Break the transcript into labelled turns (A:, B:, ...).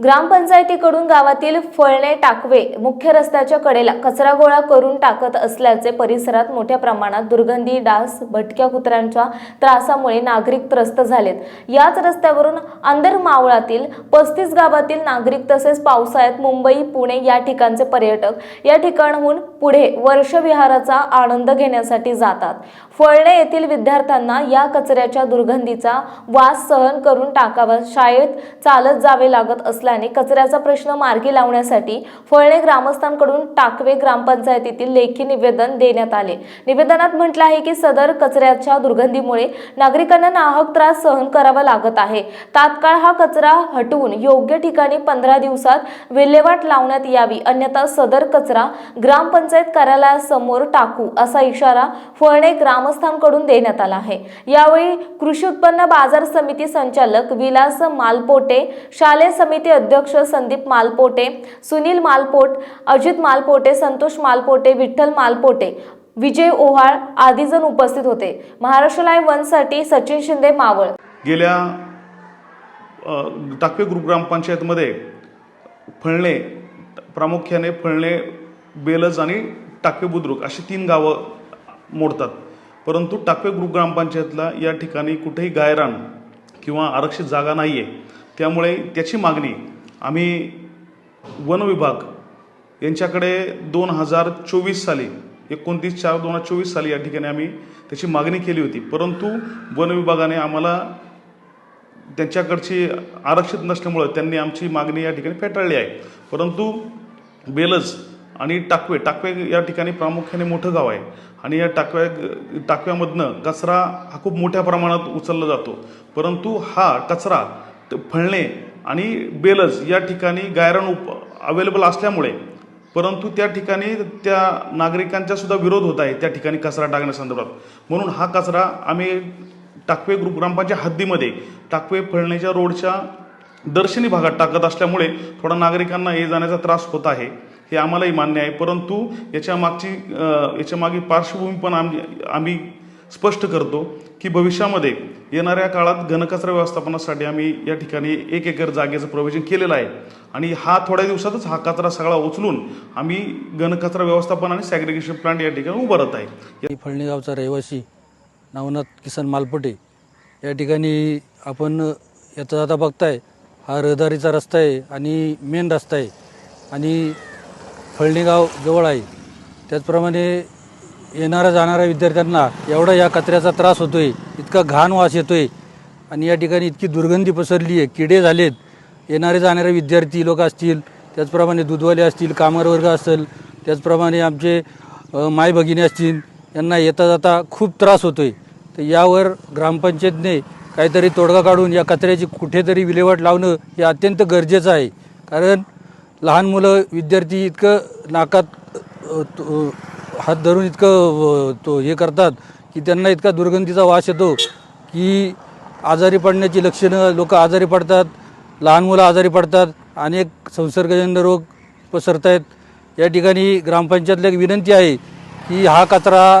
A: ग्रामपंचायतीकडून गावातील फळणे टाकवे मुख्य रस्त्याच्या कडेला कचरा गोळा करून टाकत असल्याचे परिसरात मोठ्या प्रमाणात दुर्गंधी डास भटक्या कुत्र्यांच्या त्रासामुळे नागरिक त्रस्त झालेत. याच रस्त्यावरून अंदर मावळातील पस्तीस गावातील नागरिक तसेच पावसाळ्यात मुंबई पुणे या ठिकाणचे पर्यटक या ठिकाणाहून पुढे वर्षविहाराचा आनंद घेण्यासाठी जातात. फळणे येथील विद्यार्थ्यांना या कचऱ्याच्या दुर्गंधीचा वास सहन करून टाकावा. शाळेत चालत जावे लागत असल्याने कचऱ्याचा प्रश्न मार्गी लावण्यासाठी फळणे ग्रामस्थांकडून टाकवे ग्रामपंचायतीतील लेखी निवेदन देण्यात आले. निवेदनात म्हटलं आहे की सदर कचऱ्याच्या दुर्गंधीमुळे नागरिकांना नाहक त्रास सहन करावा लागत आहे. तात्काळ हा कचरा हटवून योग्य ठिकाणी पंधरा दिवसात विल्हेवाट लावण्यात यावी. अन्यथा सदर कचरा ग्रामपंचायत कार्यालयासमोर टाकू असा इशारा फळणे ग्रामस्थांकडून देण्यात आला आहे. यावेळी कृषी उत्पन्न बाजार समिती संचालक विलास मालपोटे शालेय समिती अध्यक्ष संदीप मालपोटे सुनील मालपोट अजित मालपोटे संतोष मालपोटे विठ्ठल मालपोटे विजय ओहाळ आदी जण उपस्थित होते. महाराष्ट्र लाईव्ह वनसाठी सचिन शिंदे मावळ.
B: गेल्या टाकवे ग्रुप ग्रामपंचायतमध्ये फळणे प्रामुख्याने फळणे बेलज आणि टाके बुद्रुक अशी तीन गावं मोडतात. परंतु टाकवे ग्रुप ग्रामपंचायतला या ठिकाणी कुठेही गायरान किंवा आरक्षित जागा नाही आहे त्यामुळे त्याची मागणी आम्ही वन विभाग यांच्याकडे दोन हजार चोवीस साली एकोणतीस चार दोन हजार चोवीस साली या ठिकाणी आम्ही त्याची मागणी केली होती. परंतु वन विभागाने आम्हाला त्यांच्याकडची आरक्षित नसल्यामुळं त्यांनी आमची मागणी या ठिकाणी फेटाळली आहे. परंतु बेलज आणि टाकवे. टाकवे या ठिकाणी प्रामुख्याने मोठं गाव आहे. आणि या टाकव्या टाकव्यामधनं कचरा हा खूप मोठ्या प्रमाणात उचलला जातो. परंतु हा कचरा फळणे आणि बेलज या ठिकाणी गायरण उप अवेलेबल असल्यामुळे परंतु त्या ठिकाणी त्या नागरिकांचा सुद्धा विरोध होत आहे त्या ठिकाणी कचरा टाकण्यासंदर्भात म्हणून हा कचरा आम्ही टाकवे ग्रुप ग्रामपंचायत हद्दीमध्ये टाकवे फळण्याच्या रोडच्या दर्शनी भागात टाकत असल्यामुळे थोडा नागरिकांना ये जाण्याचा त्रास होत आहे. हे आम्हालाही मान्य आहे. परंतु याच्या मागची याच्या मागे पार्श्वभूमी पण आम्ही आम्ही स्पष्ट करतो की भविष्यामध्ये येणाऱ्या काळात घनकचरा व्यवस्थापनासाठी आम्ही या ठिकाणी एक एकर जागेचं प्रवेशन केलेलं आहे. आणि हा थोड्या दिवसातच हा कचरा सगळा उचलून आम्ही घनकचरा व्यवस्थापन आणि सॅग्रिगेशन प्लांट या ठिकाणी उभारत आहे.
C: फळणीगावचा रहिवासी नवनाथ किसन मालपटे. या ठिकाणी आपण याचा आता बघताय हा रहदारीचा रस्ता आहे आणि मेन रस्ता आहे. आणि फळणीगाव जवळ आहे त्याचप्रमाणे येणाऱ्या जाणाऱ्या विद्यार्थ्यांना एवढा या कचऱ्याचा त्रास होतो आहे इतका घाण वास येतो आहे आणि या ठिकाणी इतकी दुर्गंधी पसरली आहे किडे झालेत. येणारे जाणारे विद्यार्थी लोक असतील त्याचप्रमाणे दूधवाले असतील कामर वर्ग असेल त्याचप्रमाणे आमचे माय भगिनी असतील यांना येता जाता खूप त्रास होतो आहे तर यावर ग्रामपंचायतने काहीतरी तोडगा काढून या कचऱ्याची कुठेतरी विल्हेवाट लावणं हे अत्यंत गरजेचं आहे. कारण लहान मुलं विद्यार्थी इतकं नाकात तो- हात धरून इतकं तो हे करतात की त्यांना इतका दुर्गंधीचा वास येतो की आजारी पडण्याची लक्षणं लोक आजारी पडतात लहान मुलं आजारी पडतात अनेक संसर्गजन्य रोग पसरत आहेत या ठिकाणी ग्रामपंचायतला एक विनंती आहे की हा कचरा